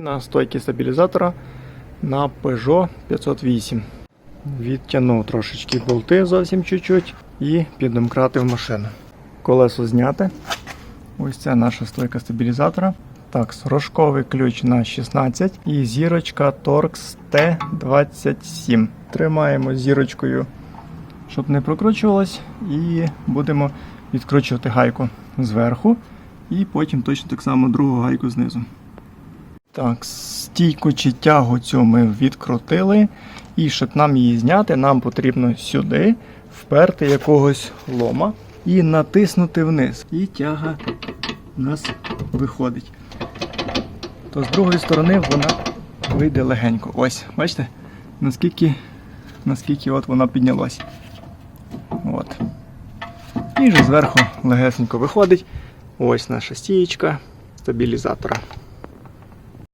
На стойки стабілізатора на Peugeot 508. Відтягнув трошечки болти зовсім чуть-чуть і піддомкратив машину. Колесо зняте. Ось це наша стойка стабілізатора. Так, рожковий ключ на 16 і зірочка Torx T27. Тримаємо зірочкою, щоб не прокручувалось, і будемо відкручувати гайку зверху, і потім точно так само другу гайку знизу. Так, стійку чи тягу цю ми відкрутили. І щоб нам її зняти, нам потрібно сюди вперти якогось лома і натиснути вниз. І тяга у нас виходить. То з другої сторони вона вийде легенько. Ось, бачите, наскільки, наскільки от вона піднялась. От. І вже зверху легесенько виходить. Ось наша стієчка стабілізатора.